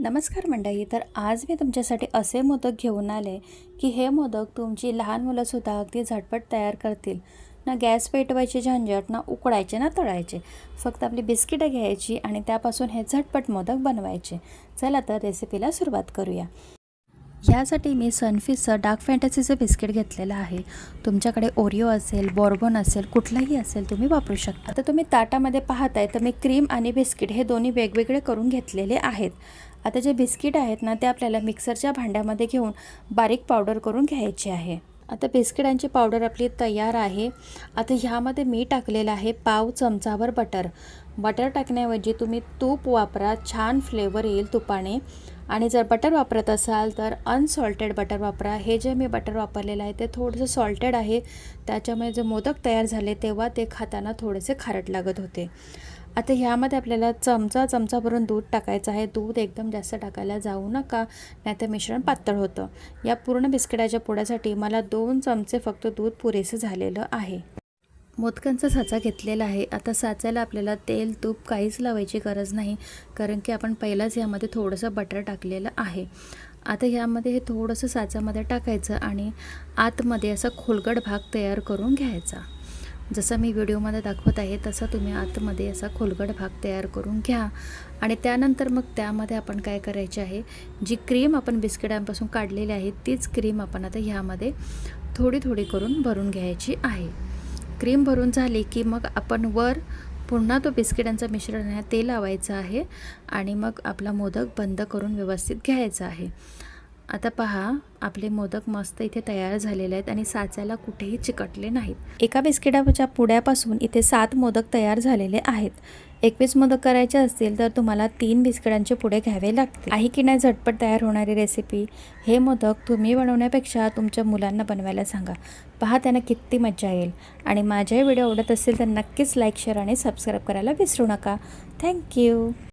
नमस्कार मंडळी तर आज मी तुमच्यासाठी असे मोदक घेऊन आले की हे मोदक तुमची लहान मुलंसुद्धा अगदी झटपट तयार करतील. ना गॅस पेटवायची झंझट ना उकडायचे ना तळायचे. फक्त आपली बिस्किटं घ्यायची आणि त्यापासून हे झटपट मोदक बनवायचे. चला तर रेसिपीला सुरुवात करूया. ह्यासाठी मी सनफिसचं डार्क फॅन्टसीचं बिस्किट घेतलेलं आहे. तुमच्याकडे ओरिओ असेल बॉर्बॉन असेल कुठलंही असेल तुम्ही वापरू शकता. आता तुम्ही ताटामध्ये पाहताय तर मी क्रीम आणि बिस्किट हे दोन्ही वेगवेगळे करून घेतलेले आहेत. आता जे बिस्किट आहेत ना ते आपल्याला मिक्सरच्या भांड्यामध्ये घेऊन बारीक पावडर करून घ्यायची आहे. आता बिस्किटांची पावडर आपली तयार आहे. आता ह्यामध्ये मी टाकलेलं आहे पाव चमचाभर बटर. बटर टाकण्याऐवजी तुम्ही तूप वापरा छान फ्लेवर येईल तुपाने. आणि जर बटर वापरत असाल तर अनसॉल्टेड बटर वापरा. हे जे मी बटर वापरलेलं आहे ते थोडंसं सॉल्टेड आहे. त्याच्यामुळे जे मोदक तयार झाले तेव्हा ते खाताना थोडेसे खारट लागत होते. आता ह्यामध्ये आपल्याला चमचा चमचा भरून दूध टाकायचं आहे. दूध एकदम जास्त टाकायला जाऊ नका नाहीतर मिश्रण पातळ होतं. या पूर्ण बिस्किटाच्या पोळ्यासाठी मला दोन चमचे फक्त दूध पुरेसं झालेलं आहे. मोदकांचा साचा घेतलेला आहे. आता साचायला आपल्याला तेल तूप काहीच लावायची गरज नाही कारण की आपण पहिलाच यामध्ये थोडंसं बटर टाकलेलं आहे. आता ह्यामध्ये हे थोडंसं साचामध्ये टाकायचं आणि आतमध्ये असा खोलगट भाग तयार करून घ्यायचा. जसं मी व्हिडिओमध्ये दाखवत आहे तसं तुम्ही आतमध्ये असा खोलगड भाग तयार करून घ्या. आणि त्यानंतर मग त्यामध्ये आपण काय करायचे आहे जी क्रीम आपण बिस्किटांपासून काढलेली आहे तीच क्रीम आपण आता ह्यामध्ये थोडी थोडी करून भरून घ्यायची आहे. क्रीम भरून झाली की मग आपण वर पुन्हा तो बिस्किटांचं मिश्रण आहे ते लावायचं आहे आणि मग आपला मोदक बंद करून व्यवस्थित घ्यायचा आहे. आता पहा आपले मोदक मस्त इथे तयार झालेले आहेत आणि साचायला कुठेही चिकटले नाहीत. एका बिस्किटाच्या पुड्यापासून इथे सात मोदक तयार झालेले आहेत. एकवीस मोदक करायचे असतील तर तुम्हाला तीन बिस्किटांचे पुढे घ्यावे लागतील. आहे की नाही झटपट तयार होणारी रेसिपी हे मोदक तुम्ही बनवण्यापेक्षा तुमच्या मुलांना बनवायला सांगा. पहा त्यांना किती मजा येईल. आणि माझ्याही व्हिडिओ आवडत असेल तर नक्कीच लाईक शेअर आणि सबस्क्राईब करायला विसरू नका. थँक्यू